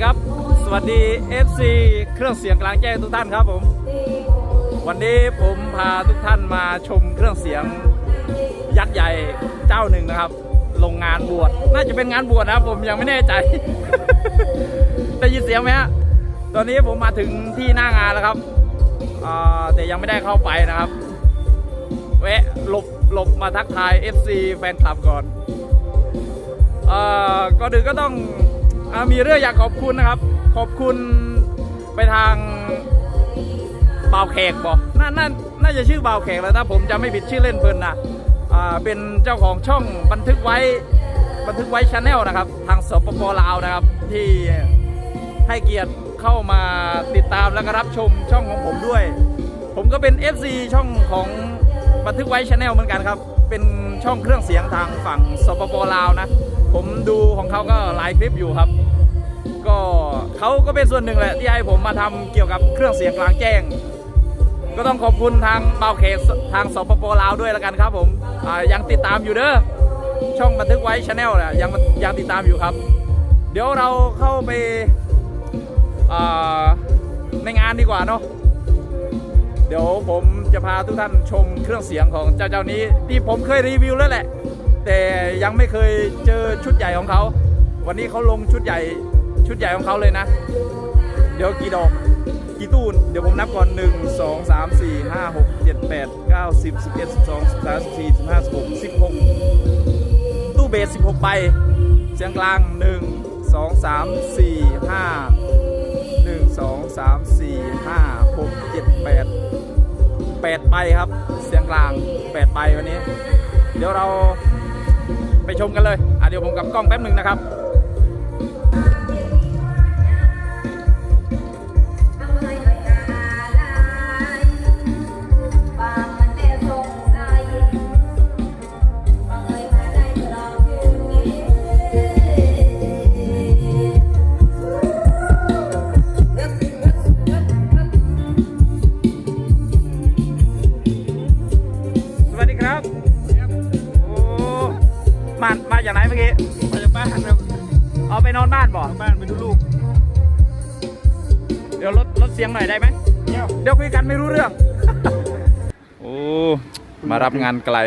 ดีครับ สวัสดี FC เครื่องเสียงกลางแจ้งทุกท่านครับผม วันนี้ผมพาทุกท่านมาชมเครื่องเสียงยักษ์ใหญ่เจ้าหนึ่งนะครับ ลงงานบวช น่าจะเป็นงานบวชนะครับผมยังไม่แน่ใจ ได้ยินเสียงไหมฮะ ตอนนี้ผมมาถึงที่หน้างานแล้วครับ แต่ยังไม่ได้เข้าไปนะครับ แวะหลบหลบมาทักทาย FC แฟนคลับก่อนอ่อก็ดึงก็ต้อง อามีเรื่องอยากขอบคุณนะครับ ขอบคุณไปทางบ่าวแขกบอกน่าน่าน่าจะชื่อบ่าวแขกแล้วถ้าผมจะไม่ผิดชื่อเล่นเพิ่นนะอ่าเป็นเจ้าของช่องบันทึกไว้บันทึกไว้ชาแนลนะครับ ทางสปปลาวนะครับ ที่ให้เกียรติเข้ามาติดตามแล้วก็รับชมช่องของผมด้วย ผมก็เป็น FC ช่องของบันทึกไว้ชาแนลเหมือนกันครับ เป็นช่องเครื่องเสียงทางฝั่งสปปลาวนะ ผมดูของเขาก็หลายคลิปอยู่ครับ ก็เขาก็เป็นส่วนหนึ่งแหละที่ให้ผมมาทำเกี่ยวกับเครื่องเสียงกลางแจ้ง ก็ต้องขอบคุณทางเบาเขตทางสปปลาวด้วยแล้วกันครับ ผมยังติดตามอยู่เด้อช่องบันทึกไว้ชาแนลนะยังยังติดตามอยู่ครับ เดี๋ยวเราเข้าไปในงานดีกว่าเนาะเดี๋ยวผมจะพาทุกท่านชมเครื่องเสียงของเจ้าเจ้านี้ที่ผมเคยรีวิวแล้วแหละ แต่ยังไม่เคยเจอชุดใหญ่ของเขา วันนี้เขาลงชุดใหญ่ชุดใหญ่ของเขาเลยนะ เดี๋ยวกี่ดอกกี่ตู้เดี๋ยวผมนับก่อน 1 2 3 4 5 6 7 8 9 10 11 12 13 14 15 16 16 ตู้เบส 16 ใบ เสียงกลาง 1 2 3 4 5 1 2 3 4 5 6 7 8 8ใบครับ เสียงกลาง 8 ใบวันนี้ เดี๋ยวเรา ไปชมกันเลยอะเดี๋ยวผมกับกล้องแป๊บหนึ่งนะครับ สียงหน่อยได้ไหมเที่ยวเดี๋ยวคุยกันไม่รู้เรื่อง โอ้มารับงานไกล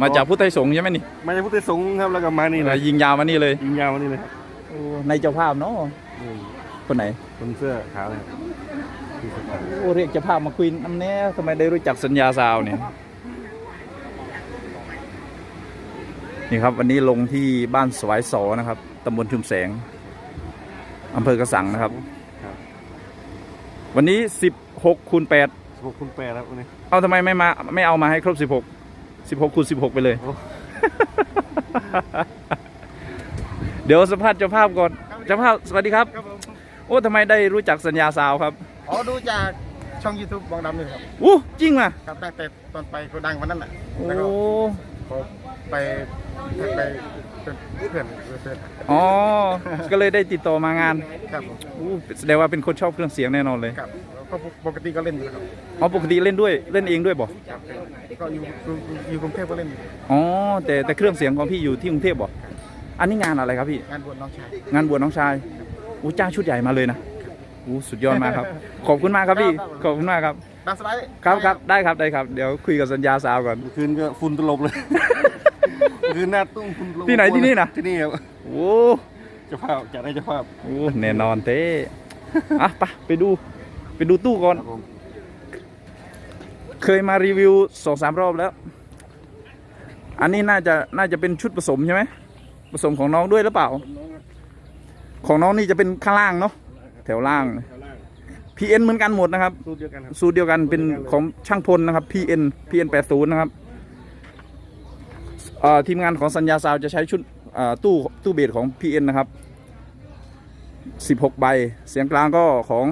มาจากพุทธไทยสงฆ์ใช่ไหมนี่มาจากพุทธสงฆ์ครับแล้วก็มานี่เลแล้วยยิงยาวมานี่เลยยิงยาวมานี่เลยครับโอ้ในเจ้าภาพเนาะนี่คนไหนคนเสื้อขาวเลยครับที่สุดครับโอ้เรียกเจ้าภาพมาคุยน้ำแน่ทำไมได้รู้จักสัญญาซาวเนี่ยนี่ครับวันนี้ลงที่บ้านสวายสอนะครับตำบลชุมแสงอำเภอกระสังนะครับ ครับวันนี้16คูณ8สิบหกคุณแปดครับวันนี้เอาทำไมไม่มาไม่เอามาให้ครบ16 16คูณ16ไปเลยโอ้เดี๋ยวสัมภาษณ์เจ้าภาพก่อนเจ้าภาพสวัสดีครับครับผมโอ้ทำไมได้รู้จักสัญญาซาวครับอ๋อดูจากช่อง YouTube บองดำนี่ครับอู้จริงมาครับตั้งแต่ตอนไปโกดังวันนั้นแหละโอ้แล้วก็เขาไปไป เป็นเพื่อนเพื่อนอ๋อ ก็เลยได้ติดต่อมางานครับผมอู้แสดงว่าเป็นคนชอบเครื่องเสียงแน่นอนเลยครับก็ปกติก็เล่นอยู่แล้วครับอ๋อปกติเล่นด้วยเล่นเองด้วยบ่ครับก็อยู่อยู่อยู่กรุงเทพก็เล่นอยู่อ๋อแต่แต่เครื่องเสียงของพี่อยู่ที่กรุงเทพบ่อันนี้งานอะไรครับพี่ งานบวชน้องชายงานบวชน้องชายอู้จ้างชุดใหญ่มาเลยนะอู้สุดยอดมากครับ ขอบคุณมากครับพี่ขอบคุณมากครับดาวสไลด์ครับครับได้ครับได้ครับ เดี๋ยวคุยกับสัญญาสาวก่อนเมื่อคืนก็ฝุ่นตลบเลย เมื่อคืนหน้าตุ้งฝุ่นตลบที่ไหนที่นี่น่ะที่นี่ครับโอ้เจ้าภาพจัดให้เจ้าภาพโหแน่นอนเต้อะไปไปดู ไปดูตู้ก่อน ครับผมเคยมารีวิวสองสามรอบแล้ว อันนี้น่าจะน่าจะเป็นชุดผสมใช่ไหมผสมของน้องด้วยหรือเปล่า ของน้องนี่จะเป็นข้างล่างเนาะแถวล่าง แถวล่าง PN เหมือนกันหมดนะครับ สูตรเดียวกันครับ สูตรเดียวกันเป็นของช่างพลนะครับ PN PN 80นะครับเอ่อ ทีมงานของสัญญาซาวจะใช้ชุดเอ่อตู้ตู้เบสของ PN นะครับ 16 ใบ เสียงกลางก็ของ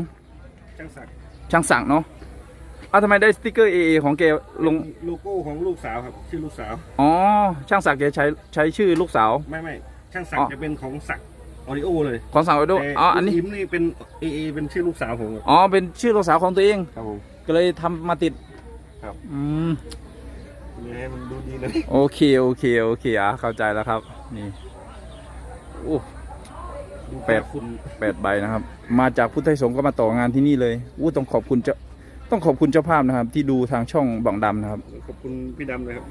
ช่างศักดิ์ช่างสั่งเนาะอ้าวทำไมได้สติกเกอร์ AA ของแกลงโลโก้ของลูกสาวครับชื่อลูกสาว อ๋อ ช่างศักดิ์แกใช้ใช้ชื่อลูกสาว ไม่ไม่ช่างศักอ๋ดิ์อจะเป็นของศักดิ์ออริโอเลย ของสั่งไว้ด้วยแต่อ๋อ อันนี้อิมนี่เป็นเอเอเป็นชื่อลูกสาวผมครับอ๋อ เป็นชื่อลูกสาวของตัวเอง ครับผม ก็เลยทำมาติด ครับ อืม เลยให้มันดูดีเลยโอเคโอเคโอเคอะเข้าใจแล้วครับ นี่โอ้แปดคุณแปดใบนะครับ มาจากพุทธไทยสงฆ์ก็มาต่องานที่นี่เลยอู้ต้องขอบคุณเจ้าต้องขอบคุณเจ้าภาพนะครับ ที่ดูทางช่องบังดำนะครับ ขอบคุณพี่ดำเลยครับ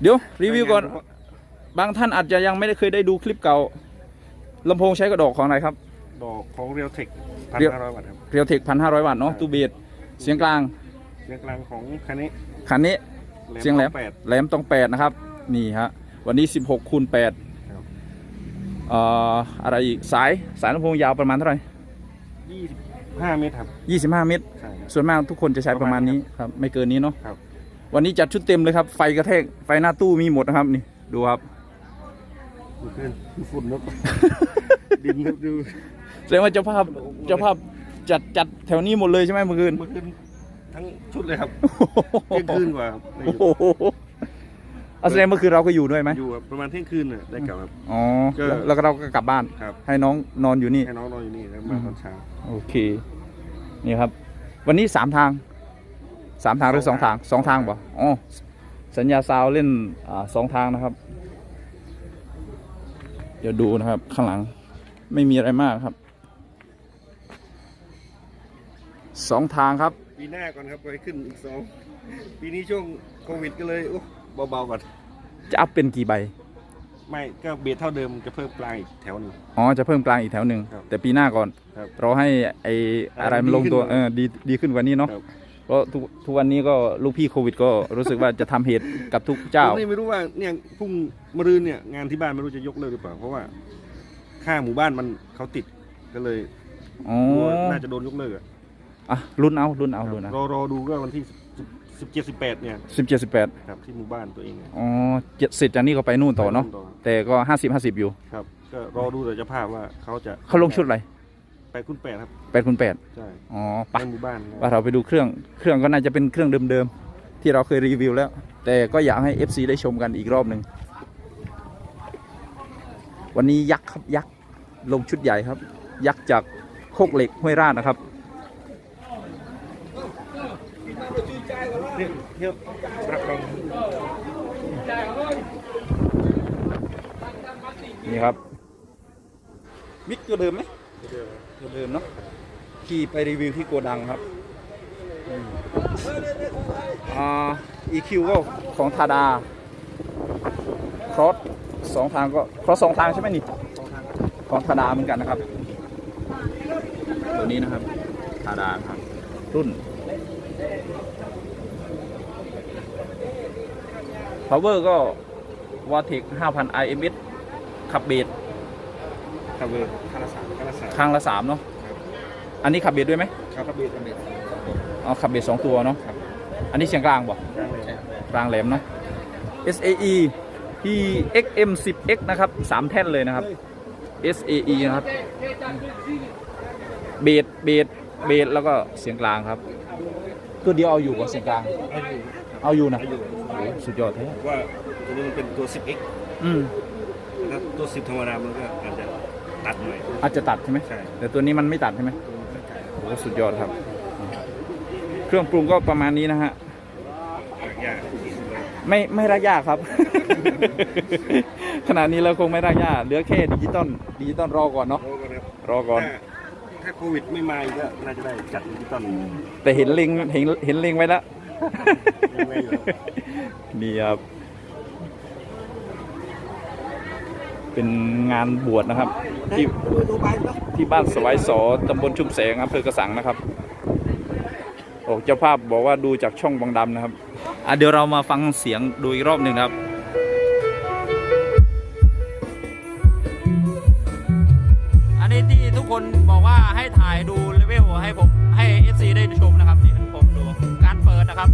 เดี๋ยวรีวิวก่อน บางท่านอาจจะยังไม่ได้เคยได้ดูคลิปเก่าลำโพงใช้กระดอกของอะไรครับ ดอกของเรียวเทคพัน Real ห้าร้อยวัตต์ครับเรียวเทคพันห้าร้อยวัตต์เนาะตู้เบสเสียงกลาง เสียงกลางของคันนี้คันนี้ เสียงแหลมแปดแหลมต้องแปดนะครับ นี่ฮะวันนี้ 16คูณ8ครับเอ่ออะไรอีกสายสายลำโพงยาวประมาณเท่าไหร่ยี่สิบห้าเมตรครับ25 เมตร ใช่ครับ ส่วนมากทุกคนจะใช้ประมาณประมาณนี้นี้ครับไม่เกินนี้เนาะครับ วันนี้จัดชุดเต็มเลยครับ ไฟกระแทกไฟหน้าตู้มีหมดนะครับนี่ดูครับ ดูขึ้นฝุ่นครับ ดินครับดูแสดงว่าเจ้าภาพเจ้าภาพจัดจัดแถวนี้หมดเลยใช่ไหมเมื่อคืนเมื่อคืน ทั้งชุดเลยครับเที่ยงคืนกว่าครับได้โอ้อยู่โหเอาแสดงเมื่อคืนเราก็อยู่ด้วยไหมอยู่ครับประมาณเที่ยงคืนน่ะได้กลับครับ อ๋อก็ แล้วแล้วก็เราก็กลับบ้าน ครับให้น้องนอนอยู่นี่ ให้น้องนอนอยู่นี่แล้วมาตอนเช้า โอเค นี่ครับ วันนี้สามทางสามทางหรือสองทางสองทางบ่อ๋อสัญญาซาวเล่นอ่าสองทางนะครับ เดี๋ยวดูนะครับข้างหลังไม่มีอะไรมากครับสองทางครับ ปีหน้าก่อนครับไปขึ้นอีกสองปีนี้ช่วงโควิดก็เลยโอ้เบาๆก่อนจะอัพเป็นกี่ใบ ไม่ก็เบียดเท่าเดิมจะเพิ่มปลายอีกแถวหนึ่ง อ๋อ จะเพิ่มกลางอีกแถวหนึ่ง ครับแต่ปีหน้าก่อน ครับรอให้ไออะไรมันลงตัว ดีขึ้นเออ ดี ดีขึ้นกว่านี้เนาะ ครับ เพราะทุกทุกวันนี้ก็ลูกพี่โควิดก็รู้สึกว่าจะทำเหตุกับทุกเจ้า ผมนี่ไม่รู้ว่าเนี่ยพรุ่งมะรืนเนี่ยงานที่บ้านไม่รู้จะยกเลิกหรือเปล่าเพราะว่า ค่าหมู่บ้านมันเขาติดก็เลยอ๋อ กลัวน่าจะโดนยกเลิกอะ อะรุ่นเอารุ่นเอารุ่นเอารอรอดูก็วันที่สิบเจ็ดสิบแปดเนี่ยสิบเจ็ดสิบแปดครับที่หมู่บ้านตัวเองเนี่ยอ๋อเจ็ดเสร็จจากนี้ก็ไปนู่นต่อเนาะไปต่อแต่ก็ห้าสิบห้าสิบอยู่ครับก็รอดูแต่เจ้าภาพว่าเขาจะเขาลงชุดอะไรไปคุณแปดครับแปดคูณแปดใช่อ๋อในปะหมู่บ้านว่าเราไปดูเครื่องเครื่องก็น่าจะเป็นเครื่องเดิมๆที่เราเคยรีวิวแล้ว แต่ก็อยากให้ FC ได้ชมกันอีกรอบหนึ่งวันนี้ยักษ์ครับยักษ์ลงชุดใหญ่ครับ ยักษ์จากโคกเหล็กห้วยราชนะครับ เนี่ยเที่ยวรับรองนี่ครับมิกตัวเดิมไหมตัวเดิมเนาะขี่ไปรีวิวที่โกดังครับอืมอ่า EQ ก็ของทาดาครอสสองทางก็ครอสสองทางใช่ไหมนี่ของทาดาเหมือนกันนะครับ ตัวนี้นะครับทาดาครับรุ่น power ก็ w a t e c 5,000 IMS ขับเบสครับเบอร์คาราสามคาราสามข้างละสามเนาะอันนี้ขับเบสด้วยไหมครับเบอร์เบอร์อ๋อขับเบสสองตัวเนาะอันนี้เสียงกลางบ่ได้เลยกลางแหลมเนาะ SAE PXM 10X นะครับสามแท่นเลยนะครับ SAE นะครับ เบสเบสเบสแล้วก็เสียงกลางครับ ตัวเดียวเอาอยู่กับเสียงกลาง เอาอยู่นะอายุโอ้สุดยอดแท้ว่าตัวนี้มันเป็นตัว 10x อืมถ้าตัว 10 ธรรมดามันก็อาจจะตัดหน่อย อาจจะตัดใช่ไหมใช่ แต่ตัวนี้มันไม่ตัดใช่ไหมโอ้สุดยอดครับ เครื่องปรุงก็ประมาณนี้นะฮะยากไม่ไม่รักยากครับ ขณะนี้เราคงไม่รักยากเหลือแค่ดิจิตอลดิจิตอลรอก่อนเนาะ โอ้กันครับรอก่อน ถ้า ถ้าโควิดไม่มาอีกก็น่าจะได้จัดดิจิตอลแต่เห็นเล็งเห็นเห็นเล็งไว้แล้ว ยังไงอยู่ครับนี่ครับ เป็นงานบวชนะครับ ที่ที่บ้านสวายสอตำบลชุมแสงอำเภอกระสังนะครับโอ้เจ้าภาพบอกว่าดูจากช่องบางดำนะครับ อะเดี๋ยวเรามาฟังเสียงดูอีกรอบหนึ่งนะครับ บอกว่าให้ถ่ายดูเลเวลให้ผมให้ FC ได้ชมนะครับนี่ผมดูการเปิดนะครับ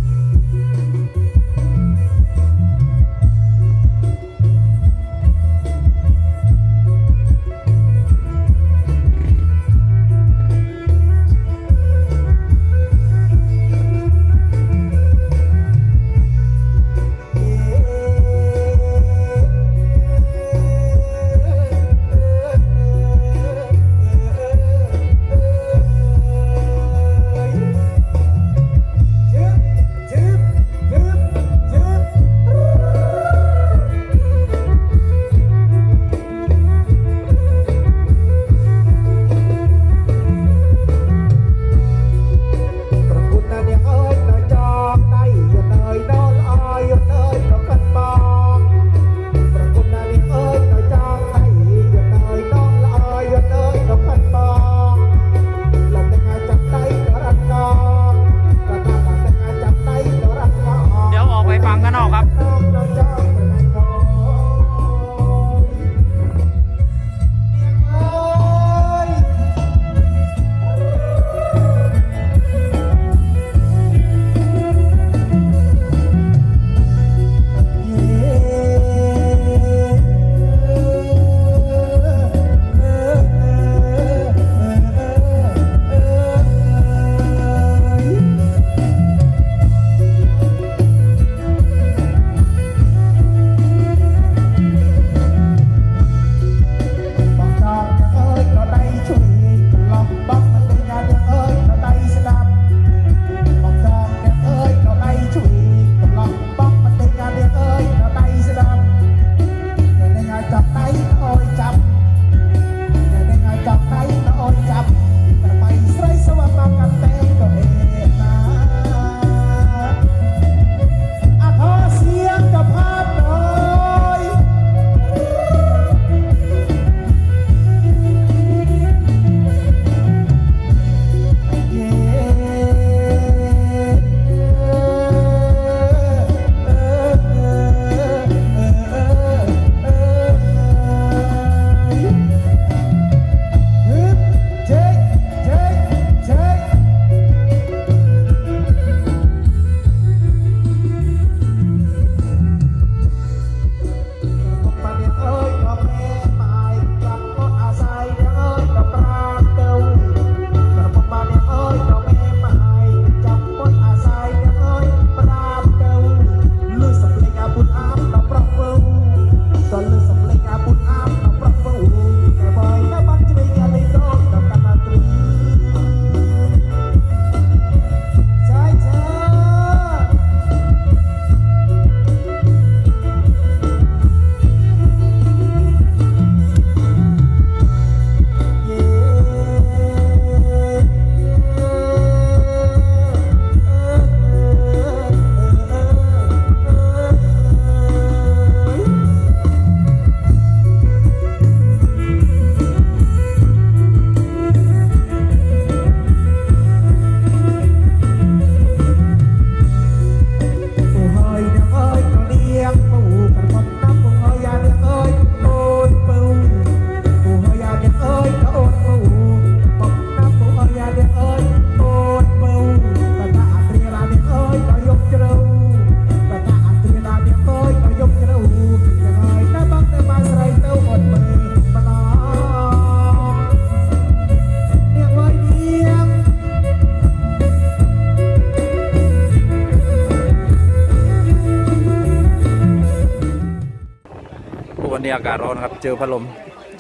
ากาศร้อนครับ เจอพัดลม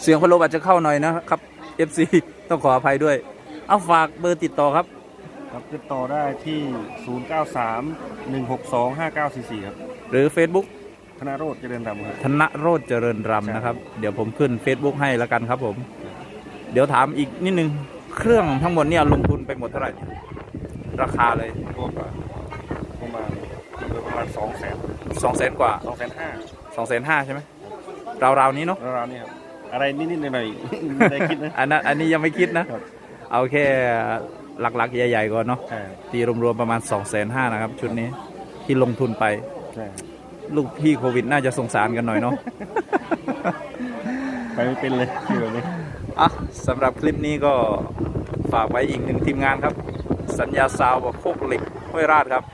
เสียงพัดลมอาจจะเข้าหน่อยนะครับ FC ต้องขออภัยด้วย เอาฝากเบอร์ติดต่อครับ ครับติดต่อได้ที่ 093 162 5944 ครับ หรือ Facebook ธนาโรจน์เจริญธรรมครับ ธนโรจน์เจริญรำนะครับ เดี๋ยวผมขึ้น Facebook ให้แล้วกันครับผม เดี๋ยวถามอีกนิดนึง เครื่องทั้งหมดเนี่ยลงทุนไปหมดเท่าไหร่เนี่ยราคาเลยรวมกับประมาณประมาณ2แสน2 0 0แสนกว่า2แสนห้า2 5 0 0 0ใช่ไหม ราวๆนี้เนาะราวๆนี้ครับอะไรนิดๆหน่อยๆไม่ได้คิดนะ อันนั้นอันนี้ยังไม่คิดนะ ครับ เอาแค่หลักๆ ใหญ่ๆก่อนเนาะใช่ตีรวมๆประมาณ 2 5 0 0 0นะครับ ชุดนี้ที่ลงทุนไปใช่ลูกพี่โควิดน่าจะสงสารกันหน่อยเนาะ ไปไม่เป็นเลยคือแบบนี้อะสำหรับคลิปนี้ก็ฝากไว้อีกหนึ่งทีมงานครับ สัญญาซาวบอกโคกเหล็กห้วยราชครับ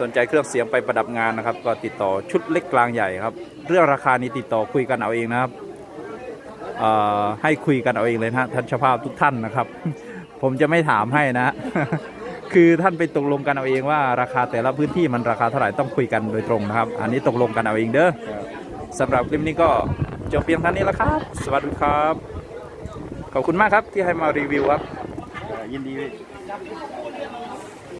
สนใจเครื่องเสียงไปประดับงานนะครับ ก็ติดต่อชุดเล็กกลางใหญ่ครับ เรื่องราคานี้ติดต่อคุยกันเอาเองนะครับให้คุยกันเอาเองเลยนะท่านเจ้าภาพทุกท่านนะครับ ผมจะไม่ถามให้นะ คือท่านไปตกลงกันเอาเองว่าราคาแต่ละพื้นที่มันราคาเท่าไหร่ต้องคุยกันโดยตรงนะครับ อันนี้ตกลงกันเอาเองเด้อสำหรับคลิปนี้ก็จบเพียงเท่านี้แล้วครับ สวัสดีครับ ขอบคุณมากครับที่ให้มารีวิวครับยินดี